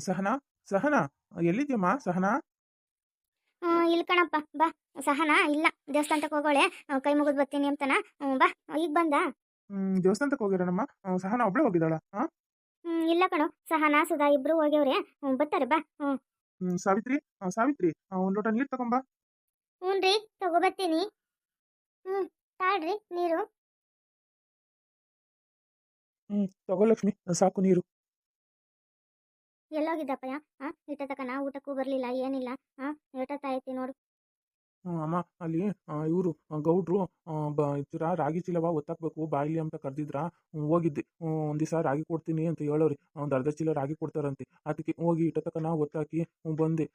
ಸಹನಾ ಸಹನಾ ಎಲ್ಲಿದ್ಯಮ್ಮ ಸಹನಾ? ಇಲ್ಲಿ ಕಣಪ್ಪ ಬಾ ಸಹನಾ ಇಲ್ಲ ದೇವಸ್ಥಾನಕ್ಕೆ ಹೋಗೋಳೆ ಕೈ ಮುಗಿದು ಬರ್ತೀನಿ ಅಂತನ? ಬಾ ಈಗ ಬಂದ? ಹ್ಮ್ ದೇವಸ್ಥಾನಕ್ಕೆ ಹೋಗಿರೋಣಮ್ಮ ಸಹನಾ ಒಬ್ಳೆ ಹೋಗಿದ್ದಾಳ ಹಾ ಹ್ಮ್, ಇಲ್ಲ ಕಣೋ ಸಹನಾ ಸುಧಾ ಇಬ್ರು ಹೋಗ್ಯವ್ರೆ ಹ್ಮ್, ಬರ್ತಾರೆ ಬಾ ಹ್ಮ್. ಸಾವಿತ್ರಿ ಆ, ಸಾವಿತ್ರಿ ಆ, ಒಂದ್ ಲೋಟ ನೀರ್ ತಗೊಂಬ ಹ್ಞೂನ್ರಿ ರೀ ತಗೋಬರ್ತೀನಿ ಹ್ಞೂ ತಾಳ್ರಿ ನೀರು. ಹ್ಮ್ ತಗೋ ಲಕ್ಷ್ಮಿ ಸಾಕು ನೀರು. ಎಲ್ಲೋಗಿದ್ದಪ್ಪಯ್ಯ? ಹಾಂ ಇಟ್ಟ ನಾ ಊಟಕ್ಕೂ ಬರಲಿಲ್ಲ ಏನಿಲ್ಲ. ಹಾಂ ಎಷ್ಟೊತ್ತಾಯ್ತಿ ನೋಡು. ಅಮ್ಮ, ಅಲ್ಲಿ ಇವರು ಗೌಡ್ರು ಬ ರಾಗಿ ಚೀಲವ ಒತ್ತಾಕ್ಬೇಕು, ಬಾಯಿಲಿ ಅಂತ ಕರೆದಿದ್ರ? ಹೋಗಿದ್ದೆ. ಒಂದು ದಿವಸ ರಾಗಿ ಕೊಡ್ತೀನಿ ಅಂತ ಹೇಳೋರಿ ಒಂದು ಅರ್ಧ ಚೀಲ ರಾಗಿ ಕೊಡ್ತಾರಂತೆ. ಅದಕ್ಕೆ ಹೋಗಿ ಇಟ್ಟ ತನಕ ನಾ ಒತ್ತಾಕಿ ಬಂದೆ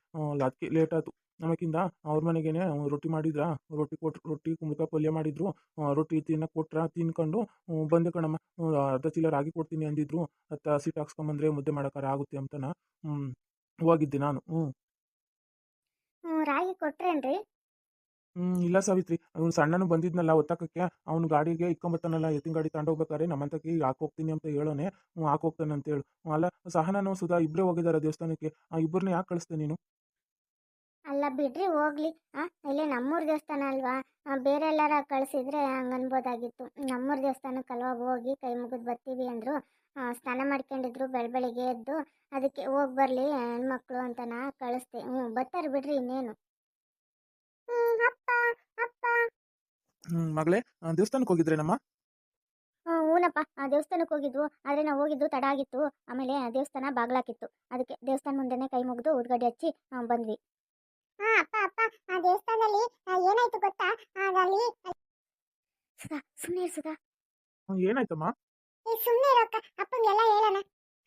ಅದಕ್ಕೆ ಲೇಟ್ ಆಯ್ತು. ನಮಕಿಂದ ಅವ್ರ ಮನೆಗೇನೆ ರೊಟ್ಟಿ ಮಾಡಿದ್ರ? ರೊಟ್ಟಿ ಕೊಟ್ಟು ರೊಟ್ಟಿ ಕುಂಬಳಕಾಯಿ ಪಲ್ಯ ಮಾಡಿದ್ರು. ರೊಟ್ಟಿ ತಿನ್ನ, ಕೊಟ್ರ, ತಿನ್ಕೊಂಡು ಬಂದೆ ಕಣಮ್ಮ. ಅರ್ಧ ಚೀಲ ರಾಗಿ ಕೊಡ್ತೀನಿ ಅಂದಿದ್ರು. ಅತ್ತ ಸೀಟ್ ಹಾಕ್ಸ್ಕೊಂಬಂದ್ರೆ ಮುದ್ದೆ ಮಾಡೋಕ್ಕಾರ ಆಗುತ್ತೆ ಅಂತನ ಹೋಗಿದ್ದೆ ನಾನು. ಹ್ಞೂ ರಾಗಿ ಕೊಟ್ರೇನ್ರಿ? ಹ್ಮ್, ಇಲ್ಲ ಸಾವಿತ್ರಿ. ಅವ್ನು ಸಣ್ಣನು ಬಂದಿದ್ನಲ್ಲ ಒತ್ತಕಕ್ಕೆ. ಅವ್ನು ಗಾಡಿಗೆ ಇಕ್ಕೊಂಬರ್ತಾನಲ್ಲ ಎತ್ತಿನ ಗಾಡಿ ತಗೊಂಡೋಗ್ಬೇಕಾದ್ರೆ ನಮ್ಮಂತಕ್ಕೆ ಹೋಗ್ತೀನಿ ಅಂತ ಹೇಳೋನೆ ಹ್ಞೂ ಹಾಕೋಗ್ತಾನೆ ಅಂತ ಹೇಳು. ಅಲ್ಲ, ಸಹನನು ಸುಧಾ ಇಬ್ಬರೇ ಹೋಗಿದ್ದಾರೆ ದೇವಸ್ಥಾನಕ್ಕೆ. ಆ ಇಬ್ಬರನ್ನ ಯಾಕೆ ಕಳಿಸ್ತೇನೆ ನೀನು? ಅಲ್ಲ ಬಿಡ್ರಿ, ಹೋಗ್ಲಿ. ಆ, ಇಲ್ಲೇ ನಮ್ಮೂರ್ ದೇವಸ್ಥಾನ ಅಲ್ವಾ? ಬೇರೆ ಎಲ್ಲಾರ ಕಳ್ಸಿದ್ರೆ ಹಂಗ ಅನ್ಬೋದಾಗಿತ್ತು. ನಮ್ಮೂರ ದೇವಸ್ಥಾನಕ್ಕಲ್ವಾ ಹೋಗಿ ಕೈ ಮುಗಿದು ಬರ್ತೀವಿ ಅಂದ್ರು. ಸ್ನಾನ ಮಾಡ್ಕೊಂಡಿದ್ರು ಬೆಳಬೆಳಿಗ್ಗೆ ಎದ್ದು, ಅದಕ್ಕೆ ಹೋಗಿ ಬರ್ಲಿ ಹೆಣ್ಮಕ್ಳು ಅಂತ ನಾ ಕಳಿಸ್ದೆ. ಹ್ಞೂ ಬರ್ತಾರೆ ಬಿಡ್ರಿ ಇನ್ನೇನು. ಅಪ್ಪ ಅಪ್ಪ. ಹ್ಮ್ ಮಗಳೇ ದೇವಸ್ಥಾನಕ್ಕೆ ಹೋಗಿದ್ರೇನಮ್ಮ ನಮ್ಮ? ಹೂನಪ್ಪ ಆ ದೇವಸ್ಥಾನಕ್ಕೆ ಹೋಗಿದ್ವು. ಆದ್ರೆ ನಾವು ಹೋಗಿದ್ದು ತಡ ಆಗಿತ್ತು. ಆಮೇಲೆ ದೇವಸ್ಥಾನ ಬಾಗ್ಲಾಕಿತ್ತು. ಅದಕ್ಕೆ ದೇವಸ್ಥಾನ ಮುಂದೆನೆ ಕೈ ಮುಗಿದು ಉದ್ಗಡ್ಡೆ ಹಚ್ಚಿ ಆ, ಬಂದ್ವಿ. ಹಾ ಅಪ್ಪ ಅಪ್ಪ. ಆ ದೇವಸ್ಥಾನದಲ್ಲಿ ಏನಾಯ್ತು ಗೊತ್ತಾ? ಅಲ್ಲಿ ಸುಧಾ ಸುಮ್ಮನೆ ಸುಧಾ. ಏನಾಯ್ತಮ್ಮ? ಸುಮ್ಮನೆ ಇರೋಕ್ಕ ಅಪ್ಪಂಗೆಲ್ಲ ಹೇಳೋಣ.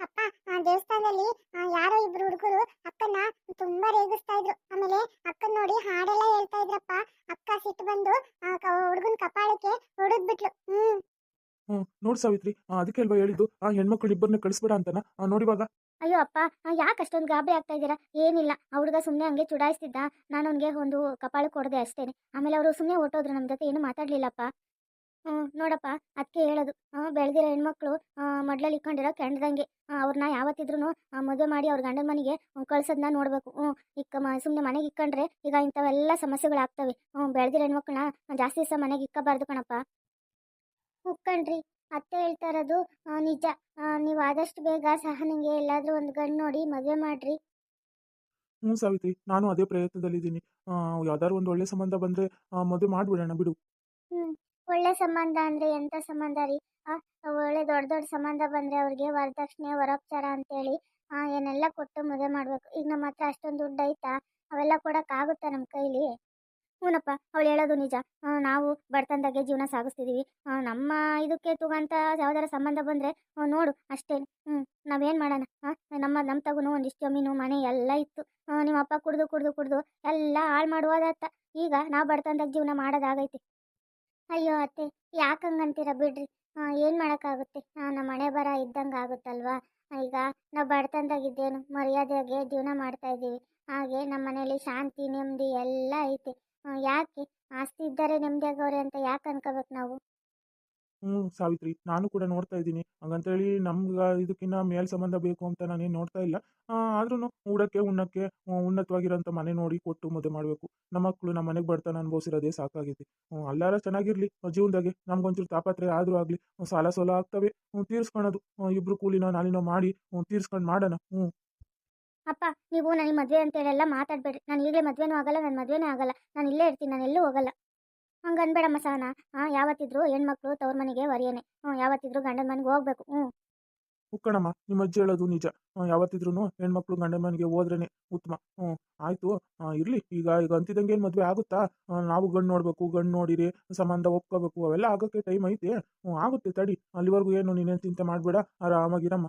ಅಪ್ಪ ಆ ದೇವಸ್ಥಾನದಲ್ಲಿ ಯಾರೋ ಇಬ್ರು ಹುಡುಗರು ಅಕ್ಕನ ತುಂಬಾ ರೇಗಿಸ್ತಾ ಇದ್ರು. ಆಮೇಲೆ ಅಕ್ಕನ ನೋಡಿ ಹಾಡೆಲ್ಲ ಹೇಳ್ತಾ ಇದ್ರಪ್ಪ. ಅಕ್ಕ ಸಿಟ್ಟು ಬಂದು ಹುಡುಗನ ಕಪಾಳಕ್ಕೆ ಹೊಡೆದ್ಬಿಟ್ಲು. ಹ್ಮ್. ನೋಡ್ ನೋಡಿ ಸಾವಿತ್ರಿ ಅದಕ್ಕೆ ಅಲ್ವಾ ಹೇಳಿದ್ದು? ಆ ಹೆಣ್ಮಕ್ಳು ಇಬ್ಬರನ್ನ ಕಳಿಸ್ಬೇಡ ಅಂತನ? ನೋಡಿವಾಗ? ಅಯ್ಯೋ ಅಪ್ಪ ಯಾಕೆ ಅಷ್ಟೊಂದು ಗಾಬರಿ ಆಗ್ತಾ ಇದ್ದೀರಾ? ಏನಿಲ್ಲ ಆ ಹುಡುಗ ಸುಮ್ಮನೆ ಹಂಗೆ ಚುಡಾಯಿಸ್ತಿದ್ದ. ನಾನು ಅವನಿಗೆ ಒಂದು ಕಪಾಳಕ್ಕೆ ಹೊಡೆದೆ ಅಷ್ಟೇನೆ. ಆಮೇಲೆ ಅವರು ಸುಮ್ಮನೆ ಹೊಟ್ಟೋದ್ರು ನಮ್ಮ ಜೊತೆ ಏನು ಮಾತಾಡ್ಲಿಲ್ಲಪ್ಪ. ಹ್ಞೂ ನೋಡಪ್ಪ ಅದಕ್ಕೆ ಹೇಳೋದು. ಬೆಳೆದಿರೋ ಹೆಣ್ಮಕ್ಳು ಮಡ್ಲಲ್ಲಿ ಇಕ್ಕೊಂಡಿರೋ ಕೆಂಡ್ದಂಗೆ. ಅವ್ರನ್ನ ಯಾವತ್ತಿದ್ರು ಮದುವೆ ಮಾಡಿ ಅವ್ರ ಗಂಡನ ಮನೆಗೆ ಕಳ್ಸೋದನ್ನ ನೋಡಬೇಕು. ಹ್ಞೂ ಇಕ್ಕ ಮ ಸುಮ್ಮನೆ ಮನೆಗೆ ಇಕ್ಕೊಂಡ್ರೆ ಈಗ ಇಂಥವೆಲ್ಲ ಸಮಸ್ಯೆಗಳಾಗ್ತವೆ. ಹ್ಞೂ ಬೆಳೆದಿರೋ ಹೆಣ್ಮಕ್ಳನ್ನ ಜಾಸ್ತಿ ದಿವಸ ಮನೆಗೆ ಇಕ್ಕಬಾರ್ದು ಕಣಪ್ಪ. ಉಕ್ಕಣ್ರಿ ಅತ್ತೆ ಹೇಳ್ತಾ ಇರೋದು ನಿಜ. ನೀವು ಆದಷ್ಟು ಬೇಗ ಸಹನಿಗೆ ಎಲ್ಲಾದರೂ ಒಂದು ಗಂಡು ನೋಡಿ ಮದುವೆ ಮಾಡ್ರಿ. ಹ್ಞೂ ಸಾವಿತ್ರಿ. ನಾನು ಅದೇ ಪ್ರಯತ್ನದಲ್ಲಿದ್ದೀನಿ. ಯಾವ್ದಾದ್ರು ಒಂದು ಒಳ್ಳೆ ಸಂಬಂಧ ಬಂದರೆ ಮದುವೆ ಮಾಡ್ಬಿಡೋಣ ಬಿಡು. ಹ್ಮ್. ಒಳ್ಳೆ ಸಂಬಂಧ ಅಂದ್ರೆ ಎಂತ ಸಂಬಂಧ ರೀ? ಒಳ್ಳೆ ದೊಡ್ಡ ದೊಡ್ಡ ಸಂಬಂಧ ಬಂದ್ರೆ ಅವ್ರಿಗೆ ವರದಕ್ಷಿಣೆ ವರೋಪಚಾರ ಅಂತೇಳಿ ಏನೆಲ್ಲ ಕೊಟ್ಟು ಮದುವೆ ಮಾಡ್ಬೇಕು. ಈಗ ನಮ್ಮ ಹತ್ರ ಅಷ್ಟೊಂದು ದುಡ್ಡು ಐತಾ? ಅವೆಲ್ಲ ಕೊಡಕ್ ಆಗುತ್ತಾ ನಮ್ಮ ಕೈಲಿ? ಹ್ಞೂನಪ್ಪ ಅವ್ಳು ಹೇಳೋದು ನಿಜ. ನಾವು ಬಡತನದಾಗೆ ಜೀವನ ಸಾಗಿಸ್ತಿದೀವಿ. ಆ, ನಮ್ಮ ಇದಕ್ಕೆ ತಗಂತ ಯಾವ್ದಾರ ಸಂಬಂಧ ಬಂದ್ರೆ ನೋಡು ಅಷ್ಟೇ ಹ್ಞೂ ನಾವೇನು ಮಾಡೋಣ? ನಮ್ಮ ನಮ್ಮ ತಗುನು ಒಂದಿಷ್ಟು ಜಮೀನು ಮನೆ ಎಲ್ಲ ಇತ್ತು. ನಿಮ್ಮ ಅಪ್ಪ ಕುಡ್ದು ಕುಡ್ದು ಕುಡ್ದು ಎಲ್ಲ ಹಾಳು ಮಾಡುವುದತ್ತ ಈಗ ನಾವು ಬಡತನದಾಗ ಜೀವನ ಮಾಡೋದಾಗೈತಿ ಅಯ್ಯೋ ಅತ್ತೆ, ಯಾಕೆ ಹಂಗಂತೀರ ಬಿಡ್ರಿ? ಏನು ಮಾಡೋಕ್ಕಾಗುತ್ತೆ? ನಮ್ಮ ಮನೆ ಬರ ಇದ್ದಂಗೆ ಆಗುತ್ತಲ್ವಾ? ಈಗ ನಾವು ಬಡತನದಾಗಿದ್ದೇನು ಮರ್ಯಾದೆಗೆ ಜೀವನ ಮಾಡ್ತಾ ಇದ್ದೀವಿ. ಹಾಗೆ ನಮ್ಮ ಮನೇಲಿ ಶಾಂತಿ, ನೆಮ್ಮದಿ ಎಲ್ಲ ಐತೆ. ಯಾಕೆ? ಆಸ್ತಿ ಇದ್ದರೆ ನೆಮ್ಮದಿಯಾಗವ್ರೆ ಅಂತ ಯಾಕೆ ಅನ್ಕೋಬೇಕು ನಾವು? ಹ್ಞೂ ಸಾವಿತ್ರಿ, ನಾನು ಕೂಡ ನೋಡ್ತಾ ಇದ್ದೀನಿ. ಹಂಗಂತೇಳಿ ನಮ್ಗೆ ಇದಕ್ಕಿನ್ನ ಮೇಲ್ ಸಂಬಂಧ ಬೇಕು ಅಂತ ನಾನೇನು ನೋಡ್ತಾ ಇಲ್ಲ. ಆದ್ರೂ ಊಡಕ್ಕೆ ಉಣ್ಣಕ್ಕೆ ಉನ್ನತವಾಗಿರೋಂಥ ಮನೆ ನೋಡಿ ಕೊಟ್ಟು ಮದುವೆ ಮಾಡಬೇಕು. ನಮ್ಮ ಮಕ್ಕಳು ನಮ್ಮ ಮನೆಗೆ ಬರ್ತಾನೆ ಅನುಭವಿಸಿರೋದೇ ಸಾಕಾಗಿದೆ. ಅಲ್ಲಾರ ಚೆನ್ನಾಗಿರ್ಲಿ ಜೀವನದಾಗೆ. ನಮ್ಗೊಂಚೂರು ತಾಪತ್ರೆ ಆದರೂ ಆಗಲಿ ಸಾಲ ಸೋಲ ಆಗ್ತವೆ. ತೀರಿಸ್ಕೊಳೋದು. ಇಬ್ರು ಕೂಲಿನೋ ನಾಲಿನೋ ಮಾಡಿ ತೀರ್ಸ್ಕೊಂಡು ಮಾಡೋಣ. ಹ್ಞೂ. ಅಪ್ಪ, ನೀವು ನನಗೆ ಮದುವೆ ಅಂತೇಳೆಲ್ಲ ಮಾತಾಡಬೇಡ್ರಿ ನಾನು ಈಗಲೇ ಮದುವೆನೂ ಆಗಲ್ಲ ನನ್ನ ಮದುವೆನೇ ಆಗಲ್ಲ. ನಾನು ಇಲ್ಲೇ ಇರ್ತೀನಿ, ನಾನು ಎಲ್ಲೂ ಹೋಗಲ್ಲ. ಹಂಗೆ ಅನ್ಬೇಡಮ್ಮ ಸಹನ. ಹಾಂ ಯಾವತ್ತಿದ್ರು ಹೆಣ್ಮಕ್ಳು ತವ್ರ ಮನೆಗೆ ವರಿಯನೆ ಹ್ಞೂ ಯಾವತ್ತಿದ್ರು ಗಂಡನ ಮನೆಗೆ ಹೋಗ್ಬೇಕು. ಹ್ಞೂ ಉಕ್ಕಣಮ್ಮ ನಿಮ್ಮ ಅಜ್ಜಿ ಹೇಳೋದು ನಿಜ. ಯಾವತ್ತಿದ್ರು ಹೆಣ್ಮಕ್ಳು ಗಂಡನ ಮನೆಗೆ ಹೋದ್ರೇನೆ ಉತ್ತಮ. ಹ್ಞೂ ಆಯಿತು. ಇರಲಿ. ಈಗ ಈಗ ಅಂತಿದ್ದಂಗೆ ಏನು ಮದುವೆ ಆಗುತ್ತಾ? ನಾವು ಗಂಡು ನೋಡಬೇಕು, ಗಂಡು ನೋಡಿರಿ ಸಂಬಂಧ ಒಪ್ಕೋಬೇಕು. ಅವೆಲ್ಲ ಆಗಕ್ಕೆ ಟೈಮ್ ಐತೆ. ಹ್ಞೂ ಆಗುತ್ತೆ ತಡಿ. ಅಲ್ಲಿವರೆಗೂ ಏನು ನೀನೇನು ಚಿಂತೆ ಮಾಡಬೇಡ. ಆರಾಮಾಗಿರಮ್ಮ.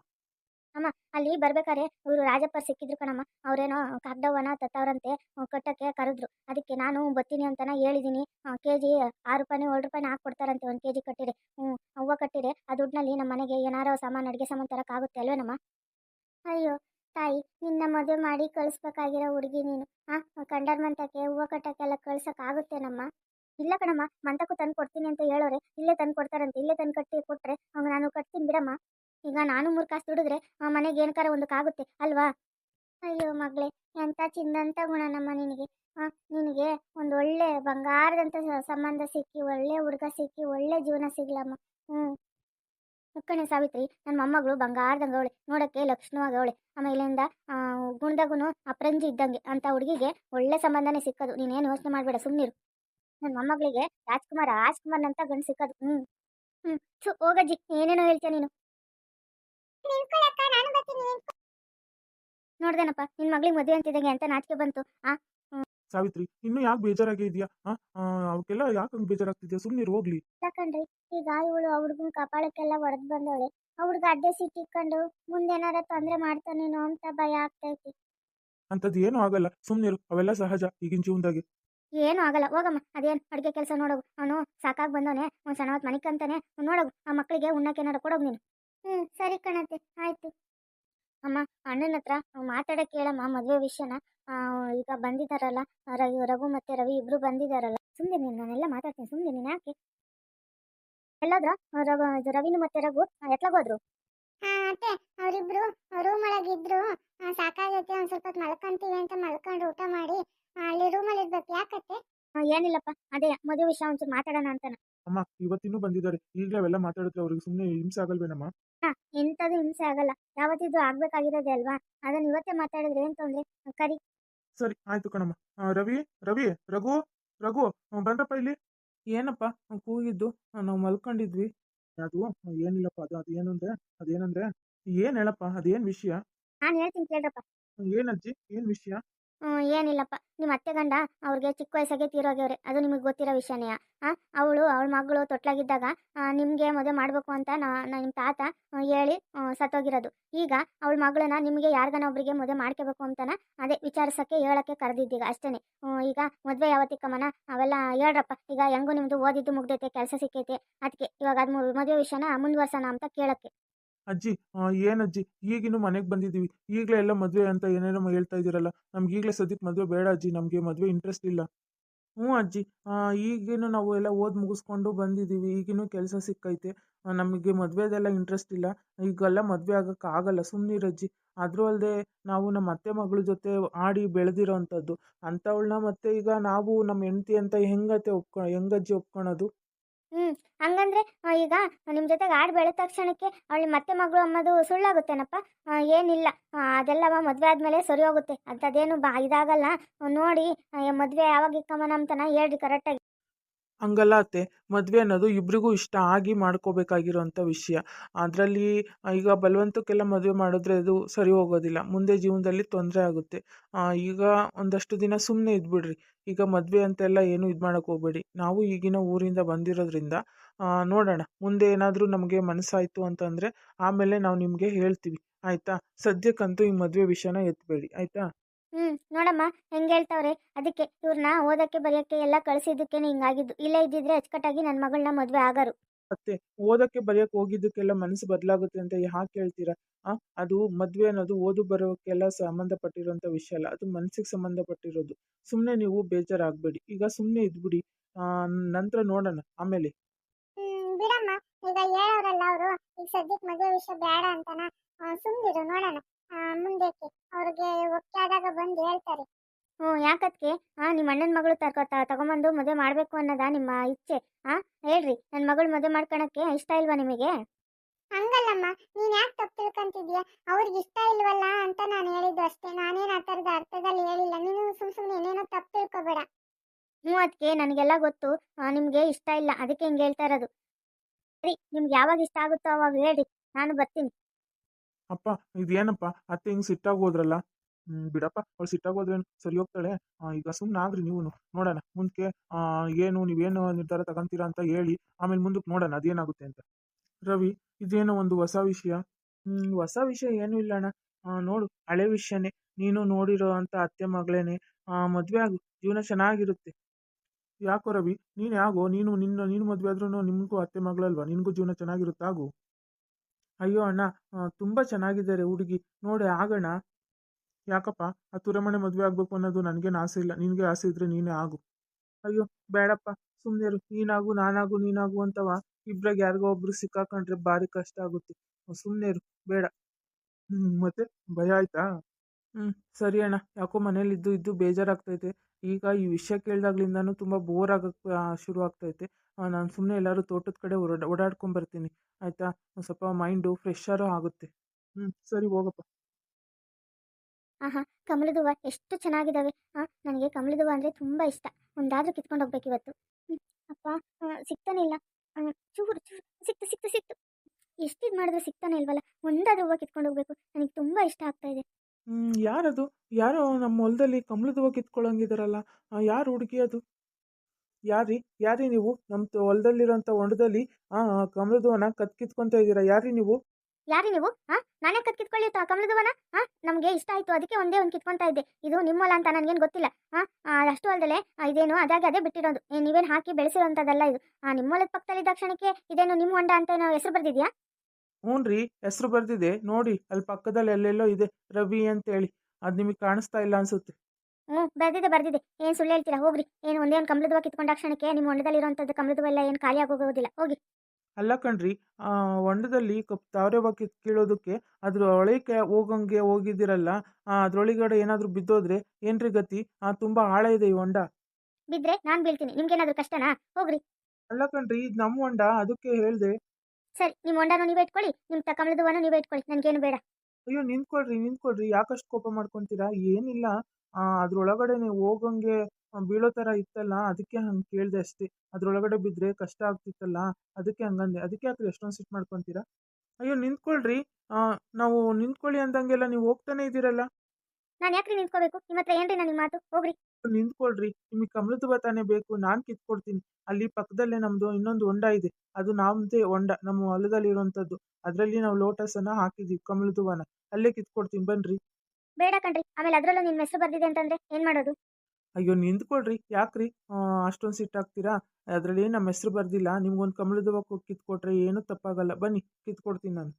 ಅಮ್ಮ, ಅಲ್ಲಿ ಬರ್ಬೇಕಾರೆ ಇವರು ರಾಜಪ್ಪ ಸಿಕ್ಕಿದ್ರು ಕಣಮ್ಮ. ಅವರೇನೋ ಕಾಗ್ದವನ ತತ್ತವ್ರಂತೆ ಕಟ್ಟಕ್ಕೆ ಕರೆದ್ರು. ಅದಕ್ಕೆ ನಾನು ಬರ್ತೀನಿ ಅಂತನ ಹೇಳಿದ್ದೀನಿ ಕೆ ಜಿ ಆರು ರೂಪಾಯಿ ಏಳು ರೂಪಾಯಿನ ಹಾಕ್ಕೊಡ್ತಾರಂತೆ ಒಂದು ಕೆ ಜಿ ಕಟ್ಟಿರಿ. ಹ್ಞೂ ಹೂವು ಕಟ್ಟಿರಿ, ಆ ದುಡ್ಡಿನಲ್ಲಿ ನಮ್ಮ ಮನೆಗೆ ಏನಾರೋ ಸಾಮಾನು, ಅಡುಗೆ ಸಾಮಾನು ತರೋಕ್ಕಾಗುತ್ತೆ ಅಲ್ವೇನಮ್ಮ? ಅಯ್ಯೋ, ತಾಯಿ, ನಿನ್ನ ಮದುವೆ ಮಾಡಿ ಕಳಿಸ್ಬೇಕಾಗಿರೋ ಹುಡುಗಿ ನೀನು. ಹಾಂ ಕಂಡರ್ ಮಂತಕ್ಕೆ, ಹೂವು ಕಟ್ಟಕ್ಕೆಲ್ಲ ಕಳ್ಸೋಕ್ಕಾಗುತ್ತೇನಮ್ಮ ಇಲ್ಲ ಕಣಮ್ಮ, ಮಂತಕ್ಕೂ ತಂದು ಕೊಡ್ತೀನಿ ಅಂತ ಹೇಳೋರೆ, ಇಲ್ಲೇ ತಂದು ಕೊಡ್ತಾರಂತೆ ಇಲ್ಲೇ ತಂದು ಕಟ್ಟಿ ಕೊಟ್ಟರೆ ಅವಾಗ ನಾನು ಕಟ್ತೀನಿ ಬಿಡಮ್ಮ. ಈಗ ನಾನು ಮೂರು ಕಾಸು ದುಡಿದ್ರೆ ಆ ಮನೆಗೆ ಏನಕಾರ ಒಂದಕ್ಕಾಗುತ್ತೆ ಅಲ್ವಾ? ಅಯ್ಯೋ ಮಗಳೇ ಎಂಥ ಚಿಂದಂತ ಗುಣ ನಮ್ಮ ನಿನಗೆ ನಿನಗೆ ಒಂದು ಒಳ್ಳೆ ಬಂಗಾರದಂಥ ಸಂಬಂಧ ಸಿಕ್ಕಿ, ಒಳ್ಳೆ ಹುಡುಗ ಸಿಕ್ಕಿ, ಒಳ್ಳೆ ಜೀವನ ಸಿಗ್ಲಮ್ಮ. ಹ್ಞೂ ಮುಕ್ಕಣೆ ಸಾವಿತ್ರಿ ನನ್ನ ಮೊಮ್ಮಗಳು ಬಂಗಾರದಂಗೆ ಅವಳೆ, ನೋಡೋಕ್ಕೆ ಲಕ್ಷಣವಾಗಿ ಆಮೇಲಿಂದ ಗುಣದಾಗೂ ಅಪ್ರಂಜಿ ಇದ್ದಂಗೆ. ಅಂತ ಹುಡುಗಿಗೆ ಒಳ್ಳೆ ಸಂಬಂಧನೇ ಸಿಕ್ಕೋದು. ನೀನೇನು ಯೋಚನೆ ಮಾಡಬೇಡ ಸುಮ್ಮನಿರು ನನ್ನ ಮೊಮ್ಮಗಳಿಗೆ ರಾಜ್ಕುಮಾರ್, ರಾಜ್ಕುಮಾರ್ನಂತ ಗಂಡು ಸಿಕ್ಕೋದು. ಹ್ಞೂ ಹ್ಞೂ ಹೋಗಜ್ಜಿ, ಏನೇನೋ ಹೇಳ್ತೀಯ ನೀನು. ನೋಡ್ದೇನಪ್ಪ ನಿನ್ ಮಗಳಿಗೆ ಮದುವೆ ಅಂತಿದ್ದಂಗೆ ಅಂತ ನಾಚಿಕೆ ಬಂತು ಆ? ಸಾವಿತ್ರಿ ಇನ್ನು ಯಾಕೆ ಬೇಜಾರಾಗಿ ಇದೆಯಾ ಅವಕ್ಕೆಲ್ಲ ಯಾಕೆ ಹಂಗೆ ಬೇಜಾರಾಗ್ತಿದ್ಯಾ ಸುಮ್ಮನೆ ಹೋಗ್ಲಿ. ಯಾಕಂದ್ರೆ ಈ ಈಗ ಇವಳು ಅವ್ರಿಗೂ ಕಪಾಳಕ್ಕೆಲ್ಲ ಒಡೆದು ಬಂದವಳೆ. ಅಡ್ಡ ಸಿಟಿ ಅಡ್ಡೆ ಮುಂದೆ ಮುಂದೇನಾರ ತೊಂದ್ರೆ ಮಾಡ್ತಾನೇನೋ ಅಂತ ಭಯ ಆಗ್ತೈತಿ. ಅಂತದ್ದು ಏನೂ ಆಗಲ್ಲ ಸುಮ್ಮನಿರು ಅವೆಲ್ಲ ಸಹಜ ಈಗಿನ ಜೀವನದಾಗೆ. ಏನೂ ಆಗಲ್ಲ ಹೋಗಮ್ಮ ಅದೇನು ಅಡುಗೆ ಕೆಲಸ ನೋಡೋಗು ಅವನು ಸಾಕಾಗಿ ಬಂದವನೆ ಒಂದು ಸಣ್ಣ ಹೊತ್ತು ಮನಿಕಂತಾನೆ ನೋಡೋಗು ಆ ಮಕ್ಕಳಿಗೆ ಉಣ್ಣಕ್ಕೆ ಏನಾರ ಕೊಡೋಗು ನೀನು. ಹ್ಞೂ ಸರಿ ಕಣತೆ, ಆಯ್ತು. ಅಮ್ಮ, ಅಣ್ಣನ ಹತ್ರ ಮಾತಾಡಕ್ಕೆ ಹೇಳಮ್ಮ ಮದುವೆ ವಿಷಯನ. ಈಗ ಬಂದಿದ್ದಾರಲ್ಲ ರವಿ, ರಘು ಮತ್ತೆ ರವಿ ಇಬ್ರು ಬಂದಿದ್ದಾರಲ್ಲ ಸುಮ್ಮನೆ ನೀನು ನಾನೆಲ್ಲ ಮಾತಾಡ್ತೀನಿ ಸುಮ್ಮನೆ ನೀನು ಯಾಕೆ? ಎಲ್ಲಾದ್ರ ಇದು ರವಿನು ಮತ್ತೆ ರಘು ಎತ್ಲಾಗೋದ್ರು ಅವರಿಬ್ರು, ರೂಮ್ ಒಳಗಿದ್ರು ಸಾಕಾಗೈತೆ ಒಂದ್ ಸ್ವಲ್ಪ ಮಲ್ಕೊಂತೀವಿ ಅಂತ ಮಲ್ಕೊಂಡು ಊಟ ಮಾಡಿ ಆ, ಅಲ್ಲಿ ರೂಮಲ್ಲಿ ಇರ್ಬೇಕು ಯಾಕತ್ತೆ ಆ, ಏನಿಲ್ಲಪ್ಪ ಅದೇ ಮದುವೆ ವಿಷಯ ಒಂಚೂರು ಮಾತಾಡೋಣ ಅಂತಾನ. ಅಮ್ಮ ಇವತ್ತಿನೂ ಬಂದಿದ್ದಾರೆ. ಈಗಲೇ ಅವೆಲ್ಲ ಮಾತಾಡಿದ್ರೆ ಅವ್ರಿಗೆ ಸುಮ್ಮನೆ ಹಿಂಸೆ ಆಗಲ್ವೇನಮ್ಮ? ಹಾ ಎಂಥದ್ದು ಹಿಂಸೆ ಆಗಲ್ಲ. ಯಾವತ್ತಿದ್ದು ಆಗ್ಬೇಕಾಗಿರೋದೇ ಅಲ್ವಾ? ಅದನ್ನ ಇವತ್ತೇ ಮಾತಾಡಿದ್ರೆ ಏನ್ ತೊಂದ್ರೆ? ಕರಿ. ಸರಿ ಆಯ್ತು ಕಣಮ್ಮ. ಆ, ರವಿ ರವಿ ರಘು ರಘು ಬಂದ್ರಪ್ಪ ಇಲ್ಲಿ? ಏನಪ್ಪ ಕೂಗಿದ್ದು ನಾವು ಮಲ್ಕೊಂಡಿದ್ವಿ. ಅದು ಏನಿಲ್ಲಪ್ಪ ಅದು ಅದೇನು ಅಂದ್ರೆ ಅದೇನಂದ್ರೆ ಏನ್ ಹೇಳಪ್ಪ ಅದೇನ್ ವಿಷಯ? ನಾನು ಹೇಳ್ತೀನಿ ಕೇಳ್ರಪ್ಪ. ಏನಜ್ಜಿ ಏನ್ ವಿಷಯ? ಏನಿಲ್ಲಪ್ಪ. ನಿಮ್ಮ ಅತ್ತೆ ಗಂಡ ಅವ್ರಿಗೆ ಚಿಕ್ಕ ವಯಸ್ಸಾಗೆ ತೀರೋಗ್ಯವ್ರೆ ಅದು ನಿಮಗೆ ಗೊತ್ತಿರೋ ವಿಷಯನೇ. ಆ ಅವಳು ಅವಳ ಮಗಳು ತೊಟ್ಲಾಗಿದ್ದಾಗ ನಿಮಗೆ ಮದುವೆ ಮಾಡಬೇಕು ಅಂತ ನಾ ನಿಮ್ಮ ತಾತ ಹೇಳಿ ಸತ್ತೋಗಿರೋದು. ಈಗ ಅವಳ ಮಗಳನ್ನ ನಿಮಗೆ ಯಾರಿಗಾನ ಒಬ್ಬರಿಗೆ ಮದುವೆ ಮಾಡ್ಕೋಬೇಕು ಅಂತಾನ ಅದೇ ವಿಚಾರಿಸಕ್ಕೆ ಹೇಳಕ್ಕೆ ಕರೆದಿದ್ದೀಗ ಅಷ್ಟೇನೆ. ಹ್ಮ್, ಈಗ ಮದುವೆ ಯಾವತ್ತಿಕ್ಕಮ್ಮನ ಅವೆಲ್ಲ ಹೇಳ್ರಪ್ಪ. ಈಗ ಹೆಂಗೂ ನಿಮ್ಮದು ಓದಿದ್ದು ಮುಗ್ದೈತೆ ಕೆಲಸ ಸಿಕ್ಕೈತೆ. ಅದಕ್ಕೆ ಇವಾಗ ಅದು ಮದುವೆ ವಿಷಯನ ಮುಂದುವರ್ಸೋಣ ಅಂತ ಕೇಳಕ್ಕೆ. ಅಜ್ಜಿ ಏನಜ್ಜಿ ಈಗಿನ್ನು ಮನೆಗೆ ಬಂದಿದ್ದೀವಿ. ಈಗಲೇ ಎಲ್ಲ ಮದುವೆ ಅಂತ ಏನೇನೋ ಹೇಳ್ತಾ ಇದ್ದೀರಲ್ಲ. ನಮ್ಗೆ ಈಗಲೇ ಸದ್ಯಕ್ಕೆ ಮದುವೆ ಬೇಡ ಅಜ್ಜಿ. ನಮಗೆ ಮದುವೆ ಇಂಟ್ರೆಸ್ಟ್ ಇಲ್ಲ. ಹ್ಞೂ ಅಜ್ಜಿ. ಈಗೇನು ನಾವು ಎಲ್ಲ ಓದಿ ಮುಗಿಸ್ಕೊಂಡು ಬಂದಿದ್ದೀವಿ. ಈಗಿನ ಕೆಲಸ ಸಿಕ್ಕೈತೆ. ನಮಗೆ ಮದುವೆದೆಲ್ಲ ಇಂಟ್ರೆಸ್ಟ್ ಇಲ್ಲ. ಈಗೆಲ್ಲ ಮದುವೆ ಆಗಕ್ಕೆ ಆಗಲ್ಲ. ಸುಮ್ಮನಿರಜ್ಜಿ ಆದರೂ ಅಲ್ಲದೆ ನಾವು ನಮ್ಮ ಅತ್ತೆ ಮಗಳ ಜೊತೆ ಆಡಿ ಬೆಳೆದಿರೋ ಅಂಥದ್ದು ಅಂಥವಳನ್ನ ಮತ್ತೆ ಈಗ ನಾವು ನಮ್ಮ ಹೆಂಡ್ತಿ ಅಂತ ಹೆಂಗತ್ತೆ ಒಪ್ಕೊ, ಹೆಂಗಜ್ಜಿ ಒಪ್ಕೊಳೋದು? ಹ್ಮ್, ಹಂಗಂದ್ರೆ ಈಗ ನಿಮ್ಮ ಜೊತೆಗೆ ಆಡ್ ಬೆಳೆದ ತಕ್ಷಣಕ್ಕೆ ಅವಳಿ ಮತ್ತೆ ಮಗಳು ಅಮ್ಮದು ಸುಳ್ಳಾಗುತ್ತೇನಪ್ಪ? ಏನಿಲ್ಲ. ಅದೆಲ್ಲವ ಅದೆಲ್ಲ ಮದುವೆ ಆದಮೇಲೆ ಸರಿ ಹೋಗುತ್ತೆ ಅಂಥದ್ದೇನು ಬಾ, ಇದಾಗಲ್ಲ. ನೋಡಿ ಮದುವೆ ಯಾವಾಗ ಇಕ್ಕಮ್ಮ ನಮ್ತನ ಹೇಳ್ರಿ ಕರೆಕ್ಟಾಗಿ ಹಂಗಲ್ಲ ಅತ್ತೆ ಮದುವೆ ಅನ್ನೋದು ಇಬ್ರಿಗೂ ಇಷ್ಟ ಆಗಿ ಮಾಡ್ಕೋಬೇಕಾಗಿರೋಂಥ ವಿಷಯ. ಅದರಲ್ಲಿ ಈಗ ಬಲವಂತಕ್ಕೆಲ್ಲ ಮದುವೆ ಮಾಡಿದ್ರೆ ಅದು ಸರಿ ಹೋಗೋದಿಲ್ಲ. ಮುಂದೆ ಜೀವನದಲ್ಲಿ ತೊಂದರೆ ಆಗುತ್ತೆ. ಈಗ ಒಂದಷ್ಟು ದಿನ ಸುಮ್ಮನೆ ಇದ್ಬಿಡ್ರಿ. ಈಗ ಮದುವೆ ಅಂತೆಲ್ಲ ಏನು ಇದು ಮಾಡೋಕೆ ಹೋಗ್ಬೇಡಿ. ನಾವು ಈಗಿನ ಊರಿಂದ ಬಂದಿರೋದ್ರಿಂದ ನೋಡೋಣ. ಮುಂದೆ ಏನಾದರೂ ನಮಗೆ ಮನಸ್ಸಾಯಿತು ಅಂತಂದರೆ ಆಮೇಲೆ ನಾವು ನಿಮಗೆ ಹೇಳ್ತೀವಿ. ಆಯಿತಾ? ಸದ್ಯಕ್ಕಂತೂ ಈ ಮದುವೆ ವಿಷಯನ ಎತ್ತಬೇಡಿ ಆಯಿತಾ? ಹ್ಮ್ ನೋಡಮ್ಮ ಹೆಂಗೆ ಹೇಳ್ತಾವ್ರೆ? ಅದಕ್ಕೆ ಇವ್ರನ್ನ ಓದಕ್ಕೆ ಬರೆಯೋಕ್ಕೆ ಎಲ್ಲ ಕಳಿಸಿದ್ದಕ್ಕೇನೆ ಹಿಂಗಾಗಿದ್ದು. ಇಲ್ಲ ಇದ್ದಿದ್ರೆ ಅಚ್ಚುಕಟ್ಟಾಗಿ ನನ್ನ ಮಗಳನ್ನ ಮದುವೆ ಆಗಾರು. ಅತ್ತೆ ಓದಕ್ಕೆ ಬರೆಯಕ್ಕೆ ಹೋಗಿದ್ದಕ್ಕೆಲ್ಲ ಮನಸ್ಸು ಬದಲಾಗುತ್ತೆ ಅಂತ ಯಾಕೆ ಹೇಳ್ತೀರಾ? ಆ ಅದು ಮದುವೆ ಅನ್ನೋದು ಓದು ಬರೋಕ್ಕೆಲ್ಲ ಸಂಬಂಧಪಟ್ಟಿರೋಂಥ ವಿಷಯ ಅಲ್ಲ ಅದು ಮನಸ್ಸಿಗೆ ಸಂಬಂಧಪಟ್ಟಿರೋದು. ಸುಮ್ಮನೆ ನೀವು ಬೇಜಾರಾಗಬೇಡಿ. ಈಗ ಸುಮ್ಮನೆ ಇದ್ಬಿಡಿ. ನಂತರ ನೋಡೋಣ. ಆಮೇಲೆ. ಬಿಡಮ್ಮ ಈಗ ಹೇಳೋರಲ್ಲ ಅವರು ಈಗ ಸದ್ಯಕ್ಕೆ ಮದುವೆ ವಿಷಯ ಬೇಡ ಅಂತಾನ? ಸುಮ್ಮನಿರು ನೋಡೋಣ. ಮುಂದಕ್ಕೆ ಅವ್ರಿಗೆ ಆದಾಗ ಬಂದು ಹೇಳ್ತಾರೆ. ಹ್ಞೂ ಯಾಕತ್ಕೆ? ಹಾಂ ನಿಮ್ಮ ಅಣ್ಣನ ಮಗಳು ತರ್ಕೊ ತಗೊಂಬಂದು ಮದುವೆ ಮಾಡಬೇಕು ಅನ್ನೋದ ನಿಮ್ಮ ಇಚ್ಛೆ? ಹಾಂ ಹೇಳ್ರಿ ನನ್ನ ಮಗಳು ಮದುವೆ ಮಾಡ್ಕೊಳಕ್ಕೆ ಇಷ್ಟ ಇಲ್ವಾ ನಿಮಗೆ? ಹಂಗಲ್ಲಮ್ಮ ನೀನ್ ಯಾಕೆ ತಪ್ಪು ತಿಳ್ಕೊಂತಿದ್ಯಾ? ಅವ್ರಿಗೆ ಇಷ್ಟ ಇಲ್ವಲ್ಲ ಅಂತ ನಾನು ಹೇಳಿದ್ದು ಅಷ್ಟೇ. ನಾನೇನು ಆ ಥರದ ಅರ್ಥದಲ್ಲಿ ಹೇಳಿಲ್ಲ. ನೀನು ಸುಮ್ ಸುಮ್ಮನೆ ಏನೇನೋ ತಪ್ಪು ತಿಳ್ಕೊಬೇಡ. ಹ್ಞೂ ಅದಕ್ಕೆ ನನಗೆಲ್ಲ ಗೊತ್ತು. ನಿಮಗೆ ಇಷ್ಟ ಇಲ್ಲ. ಅದಕ್ಕೆ ಹಿಂಗೆ ಹೇಳ್ತಾ ಇರೋದು. ಸರಿ ನಿಮ್ಗೆ ಯಾವಾಗ ಇಷ್ಟ ಆಗುತ್ತೋ ಅವಾಗ ಹೇಳಿ ನಾನು ಬರ್ತೀನಿ. ಅಪ್ಪ, ಇದೇನಪ್ಪ? ಅತ್ತೆ ಹಿಂಗೆ ಸಿಟ್ಟಾಗಿ ಹೋದ್ರಲ್ಲ? ಬಿಡಪ್ಪ. ಅವ್ಳು ಸಿಟ್ಟಾಗಿ ಹೋದ್ರೇನು? ಸರಿ ಹೋಗ್ತಾಳೆ. ಈಗ ಸುಮ್ಮನೆ ಆಗ್ರಿ ನೀವು ನೋಡೋಣ. ಮುಂದಕ್ಕೆ ಏನು, ನೀವೇನು ನಿರ್ಧಾರ ತಗೊಂತೀರಾ ಅಂತ ಹೇಳಿ, ಆಮೇಲೆ ಮುಂದಕ್ಕೆ ನೋಡೋಣ ಅದೇನಾಗುತ್ತೆ ಅಂತ. ರವಿ, ಇದೇನೋ ಒಂದು ಹೊಸ ವಿಷಯ. ಹೊಸ ವಿಷಯ ಏನೂ ಇಲ್ಲ ಅಣ್ಣ. ನೋಡು, ಹಳೆ ವಿಷಯನೇ. ನೀನು ನೋಡಿರೋ ಅಂತ ಅತ್ತೆ ಮಗಳೇನೆ. ಮದುವೆ ಆಗು, ಜೀವನ ಚೆನ್ನಾಗಿರುತ್ತೆ. ಯಾಕೋ ರವಿ, ನೀನು ಯಾಗೋ ನೀನು ನಿನ್ನ, ನೀನು ಮದುವೆ ಆದ್ರೂ ನಿಮಗೂ ಅತ್ತೆ ಮಗಳಲ್ವಾ? ನಿನಗೂ ಜೀವನ ಚೆನ್ನಾಗಿರುತ್ತಾಗು ಅಯ್ಯೋ ಅಣ್ಣ ತುಂಬ ಚೆನ್ನಾಗಿದ್ದಾರೆ ಹುಡುಗಿ. ನೋಡಿ, ಆಗೋಣ. ಯಾಕಪ್ಪ? ಆ ತುರಮಣೆ ಮದುವೆ ಆಗಬೇಕು ಅನ್ನೋದು ನನಗೇನು ಆಸೆ ಇಲ್ಲ. ನಿನಗೆ ಆಸೆ ಇದ್ರೆ ನೀನೇ ಆಗು. ಅಯ್ಯೋ, ಬೇಡಪ್ಪ. ಸುಮ್ಮನೆ ನೀನಾಗು, ನಾನಾಗು, ನೀನಾಗು ಅಂತವ ಇಬ್ರಾಗ ಯಾರಿಗೋ ಒಬ್ರು ಸಿಕ್ಕಾಕೊಂಡ್ರೆ ಭಾರಿ ಕಷ್ಟ ಆಗುತ್ತೆ. ಸುಮ್ಮನೆ ಇರು. ಬೇಡ. ಹ್ಞೂ ಮತ್ತೆ? ಭಯ ಆಯ್ತಾ? ಹ್ಞೂ ಸರಿ ಅಣ್ಣ. ಯಾಕೋ ಮನೇಲಿ ಇದ್ದು ಇದ್ದು ಬೇಜಾರಾಗ್ತೈತೆ. ಈಗ ಈ ವಿಷಯ ಕೇಳಿದಾಗ್ಲಿಂದನೂ ತುಂಬ ಬೋರ್ ಆಗಕ್ಕೆ ಶುರು ಆಗ್ತೈತೆ ನಾನು ಸುಮ್ಮನೆ ಎಲ್ಲರೂ ತೋಟದ ಕಡೆ ಓಡಾಡ್ ಓಡಾಡ್ಕೊಂಬರ್ತೀನಿ ಆಯಿತಾ? ಒಂದು ಸ್ವಲ್ಪ ಮೈಂಡು ಫ್ರೆಶ್ಶಾರು ಆಗುತ್ತೆ. ಹ್ಞೂ ಸರಿ ಹೋಗಪ್ಪ. ಆಹಾ ಕಮಲದ ಹೂವು ಎಷ್ಟು ಚೆನ್ನಾಗಿದ್ದಾವೆ. ಹಾಂ ನನಗೆ ಕಮಲದ ಹೂವು ಅಂದರೆ ತುಂಬ ಇಷ್ಟ. ಒಂದಾದರೂ ಕಿತ್ಕೊಂಡು ಹೋಗ್ಬೇಕು ಇವತ್ತು. ಅಪ್ಪ ಸಿಗ್ತಾನೆ ಇಲ್ಲ. ಚೂರು ಚೂರು ಸಿಕ್ತು ಸಿಕ್ತು ಸಿಕ್ತು. ಎಷ್ಟು ಇದು ಮಾಡಿದ್ರೆ ಸಿಗ್ತಾನೆ ಇಲ್ವಲ್ಲ? ಒಂದಾದ್ರೂ ಹೂವು ಕಿತ್ಕೊಂಡು ಹೋಗ್ಬೇಕು. ನನಗೆ ತುಂಬ ಇಷ್ಟ ಆಗ್ತಾ ಇದೆ. ಹ್ಞೂ ಯಾರದು? ಯಾರೋ ನಮ್ಮ ಹೊಲದಲ್ಲಿ ಕಮಲದ ಹೂವು ಕಿತ್ಕೊಳ್ಳೋಂಗಿದಾರಲ್ಲ ಯಾರು ಹುಡುಗಿ ಅದು? ಯಾರಿ ಯಾರಿ ನೀವು? ನಮ್ಮ ಹೊಲದಲ್ಲಿರೋಂಥ ಹೊಂಡದಲ್ಲಿ ಕಮಲದ ಹೂವನ್ನ ಕತ್ ಕಿತ್ಕೊತಾ ಇದೀರಾ ಯಾರಿ ನೀವು? ಯಾರಿ ನೀವು? ಹಾ ನಾನೇ ಕತ್ ಕಿತ್ಕೊಳ್ಳಿ ಕಮಲದವನ? ಕಮಲದ ಹಾ ನಮಗೆ ಇಷ್ಟ ಆಯ್ತು ಅದಕ್ಕೆ ಒಂದೇ ಒಂದ್ ಕಿತ್ಕೊಂತ ಇದ್ದೆ. ಇದು ನಿಮ್ಮ ಹೊಲ ಅಂತ ನನ್ಗೇನ್ ಗೊತ್ತಿಲ್ಲ. ಹಾ ಅಷ್ಟು ಅಲ್ಲದೆ ಇದೇನು ಅದಾಗ ಅದೇ ಬಿಟ್ಟಿರೋದು. ನೀವೇನು ಹಾಕಿ ಬೆಳೆಸಿರೋಂಥದ್ದಲ್ಲ ಇದು. ಆ ನಿಮ್ಮ ಹೊಲದ ಪಕ್ಕದಲ್ಲಿದ್ದ ಕ್ಷಣಕ್ಕೆ ಇದೇನು ನಿಮ್ಮ ಹೊಂಡ ಅಂತ ಏನೋ ಹೆಸರು ಬರ್ದಿದ್ಯಾ? ಹ್ಞೂ ರೀ ಹೆಸರು ಬರ್ದಿದೆ. ನೋಡಿ ಅಲ್ಲಿ ಪಕ್ಕದಲ್ಲಿ ಎಲ್ಲೆಲ್ಲೋ ಇದೆ ರವಿ ಅಂತೇಳಿ. ಅದು ನಿಮಗೆ ಕಾಣಿಸ್ತಾ ಇಲ್ಲ ಅನ್ಸುತ್ತೆ. ಹ್ಞೂ ಬರ್ದಿದೆ ಬರ್ದಿದೆ. ಏನು ಸುಳ್ಳು ಹೇಳ್ತೀರಾ? ಹೋಗ್ರಿ. ಏನು ಒಂದೇ ಒಂದು ಹೂವು ಕಿತ್ಕೊಂಡ ಕ್ಷಣಕ್ಕೆ ನಿಮ್ಮ ಹೊಂಡದಲ್ಲಿರುವಂಥದ್ದು ಇರುವಂತದ್ದು ಹೂವು ಎಲ್ಲ ಏನು ಖಾಲಿ ಆಗೋಗೋದಿಲ್ಲ. ಹೋಗಿ. ಅಲ್ಲ ಕಣ್ರಿ ಆ ಹೊಂಡದಲ್ಲಿ ಕಪ್ ಕಿತ್ ಕೀಳೋದಕ್ಕೆ ಅದ್ರ ಒಳಕ್ಕೆ ಹೋಗಂಗೆ ಹೋಗಿದ್ದೀರಲ್ಲ ಅದ್ರೊಳಗಡೆ ಏನಾದರೂ ಬಿದ್ದೋದ್ರೆ ಏನ್ರಿ ಗತಿ? ಆ, ತುಂಬಾ ಆಳ ಇದೆ ಈ ಹೊಂಡ. ಬಿದ್ರೆ ನಾನು ಬೀಳ್ತೀನಿ. ನಿಮ್ಗೇನಾದ್ರೂ ಕಷ್ಟನಾ? ಹೋಗ್ರಿ. ಅಲ್ಲ ಕಣ್ರಿ ಇದು ನಮ್ಮ ಹೊಂಡ ಅದಕ್ಕೆ ಹೇಳ್ದೆ. ಸರಿ ನಿಮ್ಮ ಹೊಂಡನೂ ನೀವೇ ಇಟ್ಕೊಳ್ಳಿ ನಿಮ್ಮ ತ ಕಮಲದ ಹೂವನೂ ನೀವೇ ಇಟ್ಕೊಳ್ಳಿ. ನನಗೇನು ಬೇಡ. ಅಯ್ಯೋ ನಿಂತ್ಕೊಳ್ರಿ ನಿಂತ್ಕೊಳ್ರಿ. ಯಾಕಷ್ಟು ಕೋಪ ಮಾಡ್ಕೊಂತೀರಾ? ಏನಿಲ್ಲ. ಅದ್ರೊಳಗಡೆ ನೀವು ಹೋಗಂಗೆ ಬೀಳೋ ಥರ ಇತ್ತಲ್ಲ ಅದಕ್ಕೆ ಹಂಗೆ ಕೇಳಿದೆ ಅಷ್ಟೇ. ಅದರೊಳಗಡೆ ಬಿದ್ದರೆ ಕಷ್ಟ ಆಗ್ತಿತ್ತಲ್ಲ ಅದಕ್ಕೆ ಹಂಗಂದೆ. ಅದಕ್ಕೆ ಯಾಕ್ರಿ ಎಷ್ಟೊಂದು ಸಿಟ್ಟು ಮಾಡ್ಕೊತೀರಾ? ಅಯ್ಯೋ ನಿಂತ್ಕೊಳ್ರಿ. ಆ, ನಾವು ನಿಂತ್ಕೊಳ್ಳಿ ಅಂದಂಗೆಲ್ಲ ನೀವು ಹೋಗ್ತಾನೆ ಇದ್ದೀರಲ್ಲ. ನಾನು ಯಾಕ್ರಿ ನಿಂತ್ಕೋಬೇಕು? ನಿಮ್ಮ ಹತ್ರ ಏನ್ರಿ ನನಗೆ ಮಾತು? ಹೋಗ್ರಿ. ನಿಂತ್ಕೊಳ್ರಿ. ನಿಮಗೆ ಕಮಲದ ಬತಾನೆ ತಾನೇ ಬೇಕು. ನಾನು ಕಿತ್ಕೊಡ್ತೀನಿ. ಅಲ್ಲಿ ಪಕ್ಕದಲ್ಲೇ ನಮ್ಮದು ಇನ್ನೊಂದು ಹೊಂಡ ಇದೆ. ಅದು ನಮ್ಮದೇ ಹೊಂಡ ನಮ್ಮ ಹೊಲದಲ್ಲಿ ಇರುವಂಥದ್ದು ಅದರಲ್ಲಿ ನಾವು ಲೋಟಸನ್ನು ಹಾಕಿದ್ದೀವಿ ಕಮಲದ ಹೂವನ ಅಲ್ಲೇ ಕಿತ್ಕೊಡ್ತೀನಿ. ಬನ್ರಿ. ಬೇಡ ಕಣ್ರಿ. ಆಮೇಲೆ ಅದರಲ್ಲೂ ನಿಮ್ಮ ಹೆಸರು ಬರ್ದಿದೆ ಅಂತಂದ್ರೆ ಏನು ಮಾಡೋದು? ಅಯ್ಯೋ ನಿಂತ್ಕೊಳ್ರಿ. ಯಾಕ್ರಿ? ಅಷ್ಟೊಂದು ಸಿಟ್ಟಾಗ್ತೀರಾ ಅದರಲ್ಲಿ ನಮ್ಮ ಹೆಸರು ಬರ್ದಿಲ್ಲ. ನಿಮ್ಗೊಂದು ಕಮಲದ ಹೂವು ಕಿತ್ಕೊಟ್ರೆ ಏನೂ ತಪ್ಪಾಗಲ್ಲ. ಬನ್ನಿ ಕಿತ್ಕೊಡ್ತೀನಿ ನಾನು.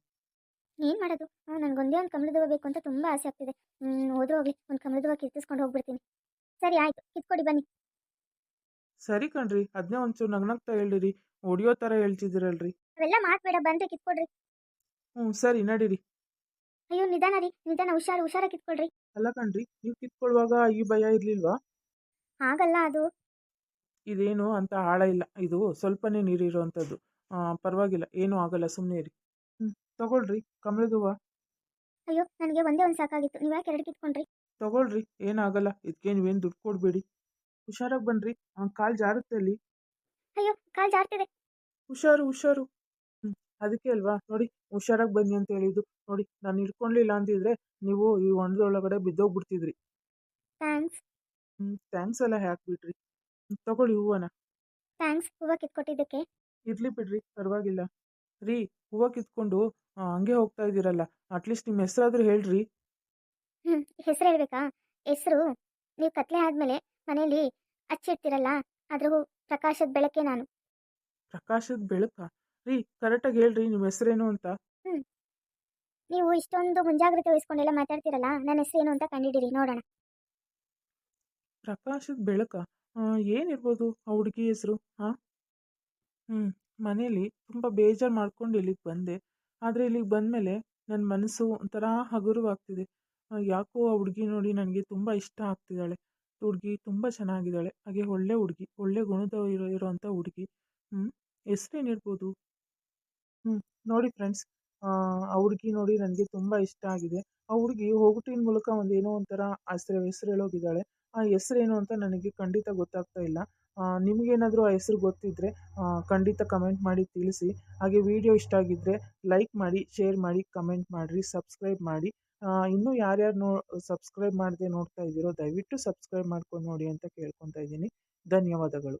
ಏನು ಮಾಡೋದು? ನನಗೊಂದೇ ಒಂದು ಕಮಲದ ಹೂವು ಬೇಕು ಅಂತ ತುಂಬ ಆಸೆ ಆಗ್ತಿದೆ. ಹೋದ್ರೂ ಹೋಗ್ಲಿ. ಒಂದು ಕಮಲದ ಹೂವು ಕಿತ್ತಿಸ್ಕೊಂಡು ಹೋಗ್ಬಿಡ್ತೀನಿ. ಸರಿ ಆಯ್ತು. ಕಿತ್ಕೊಡಿ ಬನ್ನಿ. ಸರಿ ಕಣ್ರಿ. ಅದನ್ನೇ ಒಂಚೂರು ನಗ್ನಗ್ತಾ ಹೇಳಿರಿ. ಹೊಡಿಯೋ ಥರ ಹೇಳ್ತಿದ್ದೀರಲ್ರಿ. ಅವೆಲ್ಲ ಮಾತ್ಬೇಡ. ಬಂದ್ರೆ ಕಿತ್ಕೊಡ್ರಿ. ಹ್ಞೂ ಸರಿ ನಡೀರಿ. ಅಯ್ಯೋ ನಿಧಾನ ರೀ ನಿಧಾನ ಹುಷಾರು ಹುಷಾರ ಕಿತ್ಕೊಳ್ರಿ. ಅಲ್ಲ ಕಣ್ರಿ ನೀವು ಕಿತ್ಕೊಳ್ಳುವಾಗ ಈ ಭಯ ಇರ್ಲಿಲ್ವಾ? ಆಗಲ್ಲ ಅದು. ಇದೇನು ಅಂತ ಆಳ ಇಲ್ಲ ಇದು ಸ್ವಲ್ಪನೇ ನೀರಿರುವಂಥದ್ದು ಪರವಾಗಿಲ್ಲ ಏನೂ ಆಗಲ್ಲ ಸುಮ್ಮನೆ ಇರಿ. ಹ್ಞೂ ತಗೊಳ್ರಿ ಕಮಲದ ಹೂವು ಅಯ್ಯೋ ನನಗೆ ಒಂದೇ ಒಂದು ಸಾಕಾಗಿತ್ತು ನೀವು ಯಾಕೆ ಎರಡು ಕಿತ್ಕೊಂಡ್ರಿ? ತಗೊಳ್ರಿ ಏನಾಗಲ್ಲ ಇದಕ್ಕೆ ನೀವೇನು ದುಡ್ಡು ಕೊಡಬೇಡಿ. ಹುಷಾರಾಗಿ ಬನ್ನಿರಿ ಕಾಲು ಜಾರುತ್ತೆ ಅಲ್ಲಿ. ಅಯ್ಯೋ ಕಾಲು ಜಾರ್ತಿದೆ. ಹುಷಾರು ಹುಷಾರು. ಅದಕ್ಕೆ ಅಲ್ವಾ? ನೋಡಿ ಹುಷಾರಾಗಿ ಬನ್ನಿ ಅಂತ ಹೇಳಿದ್ದು. ನೋಡಿ ನಾನು ಹಿಡ್ಕೊಳ್ಲಿಲ್ಲ ಅಂತಿದ್ರೆ ನೀವು ಈ ಹೊಂಡದೊಳಗಡೆ ಬಿದ್ದೋಗ್ಬಿಡ್ತಿದ್ರಿ. ಥ್ಯಾಂಕ್ಸ್. ಹ್ಞೂ ಥ್ಯಾಂಕ್ಸ್ ಎಲ್ಲ ಹಾಕ್ಬಿಟ್ರಿ. ತಗೊಳ್ಳಿ ಹೂವನ. ಥ್ಯಾಂಕ್ಸ್. ಹೂವು ಕಿತ್ಕೊಟ್ಟಿದ್ದಕ್ಕೆ. ಇರಲಿ ಬಿಡ್ರಿ ಪರವಾಗಿಲ್ಲ. ರೀ ಹೂವ ಕಿತ್ಕೊಂಡು ಹಂಗೆ ಹೋಗ್ತಾ ಇದ್ದೀರಲ್ಲ ಅಟ್ಲೀಸ್ಟ್ ನಿಮ್ಮ ಹೆಸರಾದ್ರೂ ಹೇಳ್ರಿ. ಹ್ಞೂ ಹೆಸರು ಹೇಳ್ಬೇಕಾ? ಹೆಸರು ನೀವು ಕತ್ಲೆ ಆದಮೇಲೆ ಮನೇಲಿ ಹಚ್ಚಿಡ್ತೀರಲ್ಲ ಅದ್ರ ಪ್ರಕಾಶದ ಬೆಳಕೆ ನಾನು. ಪ್ರಕಾಶದ ಬೆಳಕ? ರೀ ಕರೆಕ್ಟಾಗಿ ಹೇಳ್ರಿ ನಿಮ್ಮ ಹೆಸರೇನು ಅಂತ. ನೀವು ಇಷ್ಟೊಂದು ಮುಂಜಾಗ್ರತೆ ವಹಿಸ್ಕೊಂಡೆಲ್ಲ ಮಾತಾಡ್ತಿರಲ್ಲ ನನ್ನ ಹೆಸರೇನು ಅಂತ ಕಂಡಿಡೀರಿ ನೋಡೋಣ. ಪ್ರಕಾಶದ ಬೆಳಕ ಏನಿರ್ಬೋದು ಆ ಹುಡುಗಿ ಹೆಸರು ಹಾಂ ಹ್ಞೂ ಮನೇಲಿ ತುಂಬ ಬೇಜಾರು ಮಾಡ್ಕೊಂಡು ಇಲ್ಲಿಗೆ ಬಂದೆ. ಆದರೆ ಇಲ್ಲಿಗೆ ಬಂದಮೇಲೆ ನನ್ನ ಮನಸ್ಸು ಒಂಥರ ಹಗುರವಾಗ್ತಿದೆ. ಯಾಕೋ ಆ ಹುಡುಗಿ ನೋಡಿ ನನಗೆ ತುಂಬ ಇಷ್ಟ ಆಗ್ತಿದ್ದಾಳೆ. ಹುಡುಗಿ ತುಂಬ ಚೆನ್ನಾಗಿದ್ದಾಳೆ. ಹಾಗೆ ಒಳ್ಳೆ ಹುಡುಗಿ ಒಳ್ಳೆ ಗುಣದ ಇರೋ ಇರೋವಂಥ ಹುಡುಗಿ. ಹ್ಞೂ ಹೆಸ್ರೇನಿರ್ಬೋದು ನೋಡಿ ಫ್ರೆಂಡ್ಸ್, ಆ ಹುಡುಗಿ ನೋಡಿ ನನಗೆ ತುಂಬ ಇಷ್ಟ ಆಗಿದೆ. ಆ ಹುಡುಗಿ ಹೋಗುಟಿನ ಮೂಲಕ ಒಂದು ಏನೋ ಒಂಥರ ಹೆಸ್ರು ಹೆಸ್ರು ಹೇಳೋಗಿದ್ದಾಳೆ ಆ ಹೆಸ್ರೇನು ಅಂತ ನನಗೆ ಖಂಡಿತ ಗೊತ್ತಾಗ್ತಾ ಇಲ್ಲ. ನಿಮಗೇನಾದರೂ ಆ ಹೆಸ್ರು ಗೊತ್ತಿದ್ದರೆ ಖಂಡಿತ ಕಮೆಂಟ್ ಮಾಡಿ ತಿಳಿಸಿ. ಹಾಗೆ ವಿಡಿಯೋ ಇಷ್ಟ ಆಗಿದ್ದರೆ ಲೈಕ್ ಮಾಡಿ, ಶೇರ್ ಮಾಡಿ, ಕಮೆಂಟ್ ಮಾಡಿರಿ, ಸಬ್ಸ್ಕ್ರೈಬ್ ಮಾಡಿ. ಇನ್ನೂ ಯಾರ್ಯಾರು ನೋ, ಸಬ್ಸ್ಕ್ರೈಬ್ ಮಾಡದೆ ನೋಡ್ತಾ ಇದ್ದೀರೋ ದಯವಿಟ್ಟು ಸಬ್ಸ್ಕ್ರೈಬ್ ಮಾಡ್ಕೊಂಡು ನೋಡಿ ಅಂತ ಕೇಳ್ಕೊತಾ ಇದ್ದೀನಿ. ಧನ್ಯವಾದಗಳು.